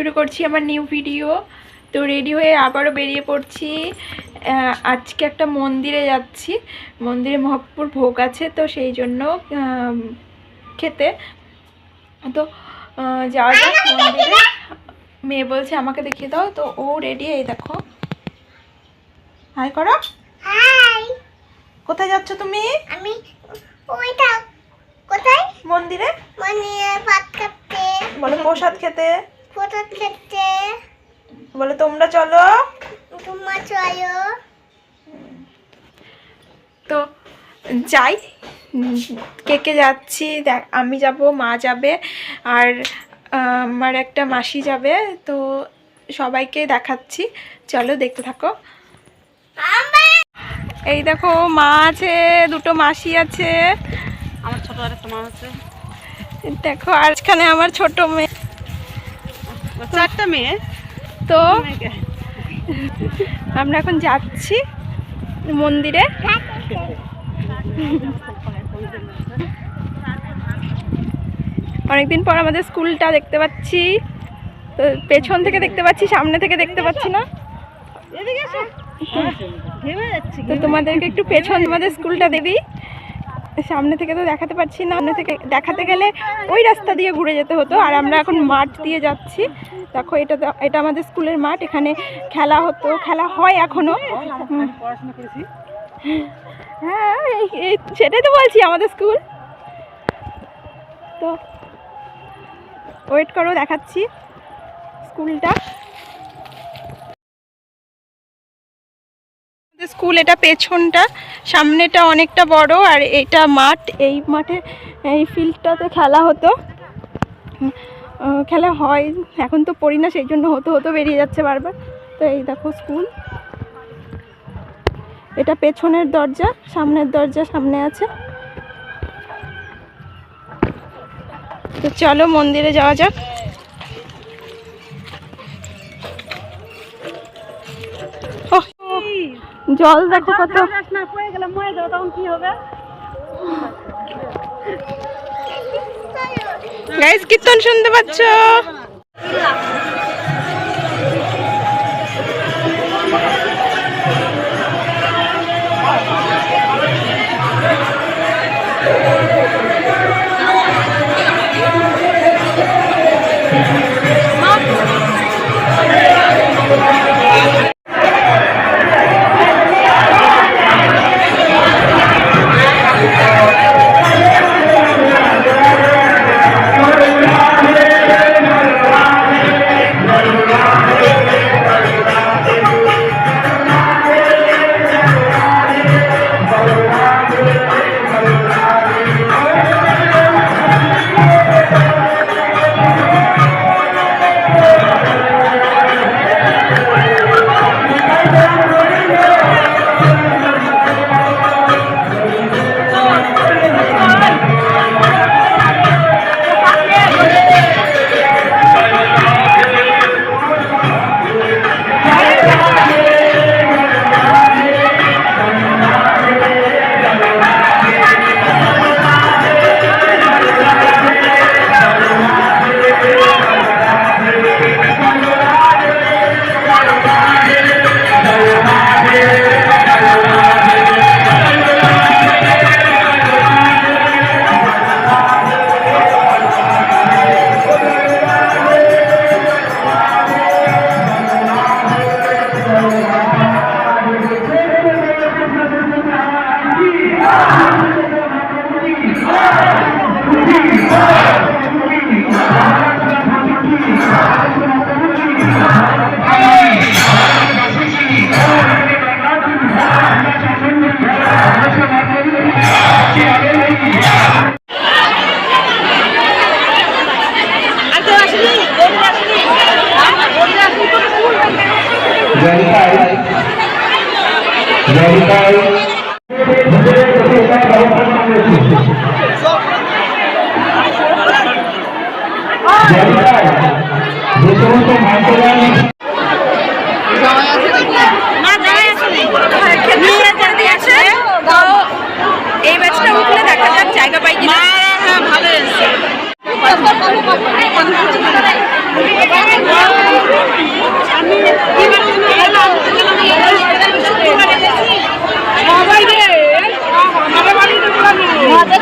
শুরু করছি আমার নিউ ভিডিও তো রেডি হয়ে আবারও বেরিয়ে পড়ছি। আজকে একটা মন্দিরে যাচ্ছি। মন্দিরে মহাপুর ভোগ আছে তো সেই জন্য খেতে। তো যাওয়া যাক মন্দিরে মেয়ে বলছে আমাকে দেখিয়ে দাও। তো ও রেডি এই দেখো। হাই করো। কোথায় যাচ্ছ তুমি? আমি কোথায়? মন্দিরে? মানে ভাত খাতে বলো প্রসাদ খেতে। ফটো খেতে। বলে তোমরা চলো। তোমার চলো। তো যাই কে কে যাচ্ছি দেখ আমি যাব মা যাবে আর আমার একটা মাসি যাবে তো সবাইকে দেখাচ্ছি। চলো দেখতে থাকো। এই দেখো মা আছে দুটো মাসি আছে। আমার ছোট আরেকটা মা আছে। দেখো আজখানে আমার ছোট মেয়ে। চারটা মেয়ে। তো আমরা এখন যাচ্ছি মন্দিরে। অনেকদিন পর আমাদের স্কুলটা দেখতে পাচ্ছি। তো পেছন থেকে দেখতে পাচ্ছি সামনে থেকে দেখতে পাচ্ছি না। তো তোমাদেরকে একটু পেছন আমাদের স্কুলটা দেবি সামনে থেকে তো দেখাতে পারছি না। সামনে থেকে দেখাতে গেলে ওই রাস্তা দিয়ে ঘুরে যেতে হতো। আর আমরা এখন মাঠ দিয়ে যাচ্ছি। দেখো, এটা এটা আমাদের স্কুলের মাঠ। এখানে খেলা হতো। খেলা হয় এখনও। হুম। পড়াশোনা করেছি হ্যাঁ এই সেটাই তো বলছি আমাদের স্কুল। তো ওয়েট করো, দেখাচ্ছি স্কুলটা। স্কুল, এটা পেছনটা, সামনেটা অনেকটা বড়, আর এটা মাঠ, এই মাঠে, এই ফিল্ডটাতে খেলা হতো। খেলা হয়, এখন তো পড়ি না, সেই জন্য হতো হতো, বেরিয়ে যাচ্ছে বারবার। তো এই দেখো স্কুল। এটা পেছনের দরজা, সামনের দরজা সামনে আছে। তো চলো মন্দিরে যাওয়া যাক। জল দেখো কত। গাইস কীর্তন শুনতে পাচ্ছ? জয়কাই জয়কাই যে সমস্ত মাইক্রোওয়েভ না জানাই আসলে এই ব্যাচটা উঠলে দেখা যাক জায়গা পাই কিনা হ্যাঁ ভালো এসছে Thank you.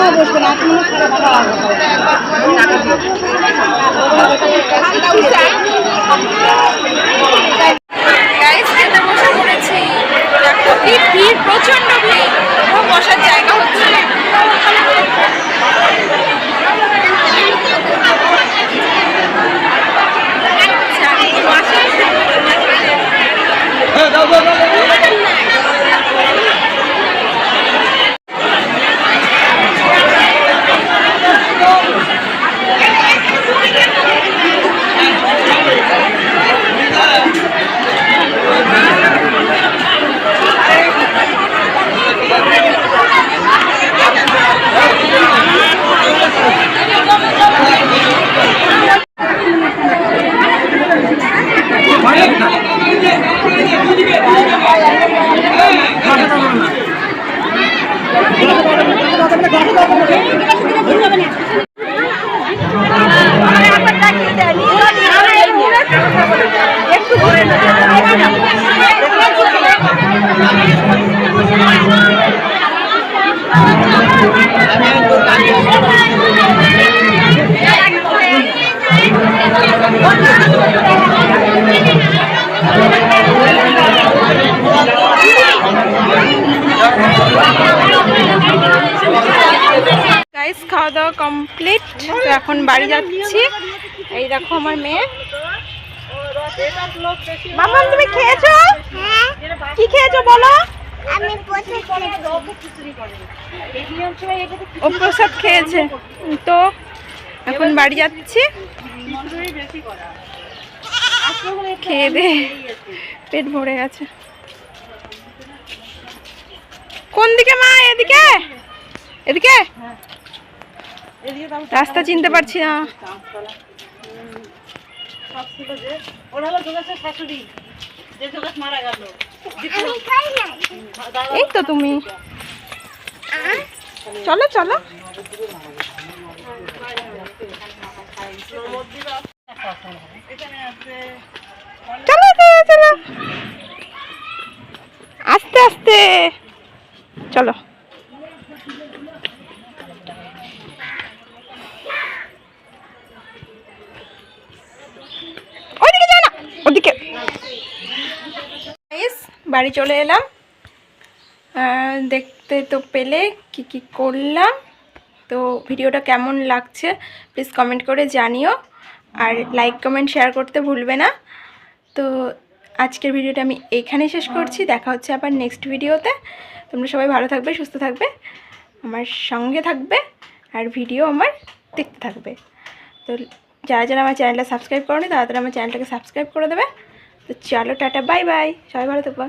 যায় আমার সারা এরকম ভাবে বসবে না তুমি গাইস খেতে বসে পড়েছি দেখো কি ভিড় প্রচণ্ড ভিড় কোনো বসার জায়গা হচ্ছে না চারিদিকে বসে। গাইস খাওয়া দাওয়া কমপ্লিট তো এখন বাড়ি যাচ্ছি। এই দেখো আমার মেয়ে। মামা তুমি খেয়েছো? হ্যাঁ কি খেয়েছো বলো? ও প্রসাদ খেয়েছে। তো এখন বাড়ি যাচ্ছি। খেয়ে দে। পেট ভরে গেছে। কোন দিকে মা? এদিকে? এদিকে? রাস্তা চিনতে পারছি না। এই তো তুমি। চলো চলো। চলো চলো চলো। আস্তে আস্তে। চলো। বাড়ি চলে এলাম। দেখতে তো পেলে কি কি করলাম। তো ভিডিওটা কেমন লাগছে প্লিজ কমেন্ট করে জানিও। আর লাইক কমেন্ট শেয়ার করতে ভুলবে না। তো আজকের ভিডিওটা আমি এখানেই শেষ করছি। দেখা হচ্ছে আবার নেক্সট ভিডিওতে। তোমরা সবাই ভালো থাকবে, সুস্থ থাকবে, আমার সঙ্গে থাকবে, আর ভিডিও আমার দেখতে থাকবে। তো যারা যারা আমার চ্যানেলটা সাবস্ক্রাইব করনি, তারা তারা আমার চ্যানেলটাকে সাবস্ক্রাইব করে দেবে। তো চলো টাটা বাই বাই সবাই ভালো থাকবা